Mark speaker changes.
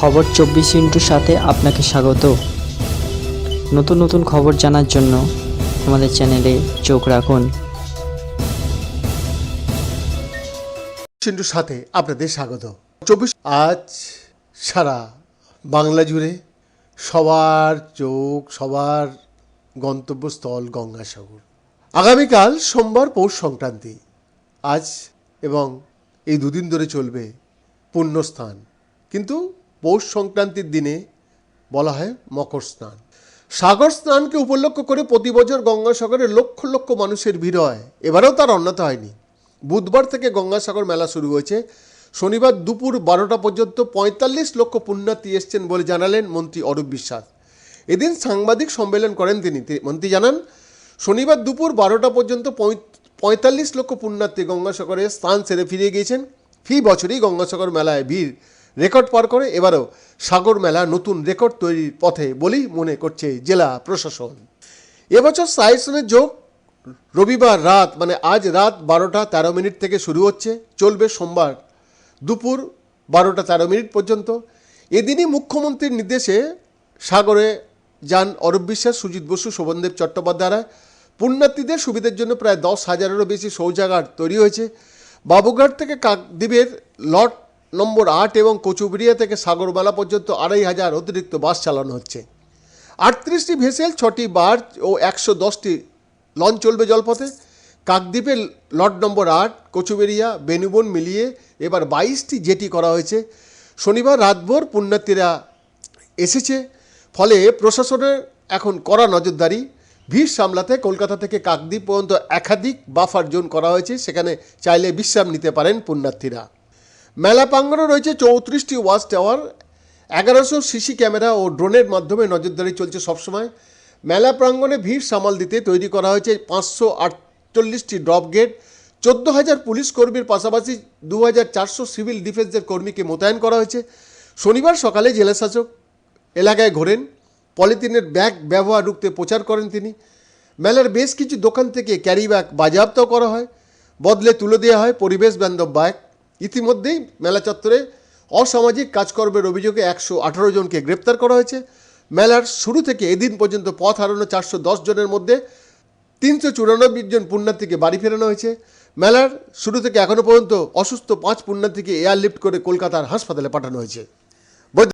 Speaker 1: খবর চব্বিশ ইন্টুর সাথে আপনাকে স্বাগত। নতুন নতুন খবর জানার জন্য আমাদের চ্যানেলে চোখ রাখুন।
Speaker 2: চিন্টুর সাথে আপনাদের স্বাগত। চব্বিশ আজ সারা বাংলা জুড়ে সবার চোখ, সবার গন্তব্যস্থল গঙ্গাসাগর। আগামীকাল সোমবার পৌষ সংক্রান্তি। আজ এবং এই দুদিন ধরে চলবে পুণ্যস্থান। কিন্তু পৌষ সংক্রান্তির দিনে বলা হয় মকর স্নান। সাগর স্নানকে উপলক্ষ করে প্রতি বছর গঙ্গাসাগরে লক্ষ লক্ষ মানুষের ভিড় হয়। এবারেও তার অন্যথা হয়নি। বুধবার থেকে গঙ্গাসাগর মেলা শুরু হয়েছে। শনিবার দুপুর বারোটা পর্যন্ত পঁয়তাল্লিশ লক্ষ পুণ্যার্থী এসছেন বলে জানালেন মন্ত্রী অরূপ বিশ্বাস। এদিন সাংবাদিক সম্মেলন করেন তিনি। মন্ত্রী জানান, শনিবার দুপুর বারোটা পর্যন্ত পঁয়- পঁয়তাল্লিশ লক্ষ পুণ্যার্থী গঙ্গাসাগরে স্থান সেরে ফিরে গিয়েছেন। ফি বছরই গঙ্গাসাগর মেলায় ভিড় রেকর্ড পার করে, এবারও সাগর মেলা নতুন রেকর্ড তৈরির পথে বলেই মনে করছে জেলা প্রশাসন। এবছর সাইসনের যোগ রবিবার রাত মানে আজ রাত বারোটা তেরো মিনিট থেকে শুরু হচ্ছে, চলবে সোমবার দুপুর বারোটা তেরো মিনিট পর্যন্ত। এদিনই মুখ্যমন্ত্রীর নির্দেশে সাগরে যান অরূপ বিশ্বাস, সুজিত বসু, শোভনদেব চট্টোপাধ্যায় পুণ্যার্থীদের সুবিধার জন্য প্রায় দশ হাজারেরও বেশি শৌচাগার তৈরি হয়েছে। বাবুঘাট থেকে কাকদ্বীপের লট নম্বর আট এবং কচুবিড়িয়া থেকে সাগরমালা পর্যন্ত আড়াই হাজার অতিরিক্ত বাস চালানো হচ্ছে। আটত্রিশটি ভেসেল, ছটি বার্জ ও একশো দশটি লঞ্চ চলবে জলপথে। কাকদ্বীপের লট নম্বর আট কচুবেরিয়া বেনুবন মিলিয়ে এবার বাইশটি জেটি করা হয়েছে। শনিবার রাতভর পুণ্যার্থীরা এসেছে, ফলে প্রশাসনের এখন কড়া নজরদারি। ভিড় সামলাতে কলকাতা থেকে কাকদ্বীপ পর্যন্ত একাধিক বাফার জোন করা হয়েছে, সেখানে চাইলে বিশ্রাম নিতে পারেন পুণ্যার্থীরা। মেলা প্রাঙ্গণে রয়েছে চৌত্রিশটি ওয়াচ টাওয়ার, এগারোশো সিসি ক্যামেরা ও ড্রোনের মাধ্যমে নজরদারি চলছে সবসময়। মেলা প্রাঙ্গণে ভিড় সামাল দিতে তৈরি করা হয়েছে পাঁচশো আটচল্লিশটি ড্রপ গেট চোদ্দ হাজার পুলিশ কর্মীর পাশাপাশি দু হাজার চারশো সিভিল ডিফেন্সের কর্মীকে মোতায়েন করা হয়েছে। শনিবার সকালে জেলাশাসক এলাকায় ঘোরেন, পলিথিনের ব্যাগ ব্যবহার রুখতে প্রচার করেন তিনি। মেলার বেশ কিছু দোকান থেকে ক্যারি ব্যাগ বাজেয়াপ্ত করা হয়। বদলে তুলে দেওয়া হয় পরিবেশ বান্ধব ব্যাগ ইতিমধ্যেই মেলা চত্বরে অসামাজিক কাজকর্মের অভিযোগে একশো আঠারো জনকে গ্রেপ্তার করা হয়েছে। মেলার শুরু থেকে এদিন পর্যন্ত পথ হারানো চারশো দশ জনের মধ্যে তিনশো চুরানব্বই জন পুণ্যার্থীকে বাড়ি ফেরানো হয়েছে। মেলার শুরু থেকে এখনও পর্যন্ত অসুস্থ পাঁচ পুণ্যার্থীকে এয়ারলিফট করে কলকাতার হাসপাতালে পাঠানো হয়েছে।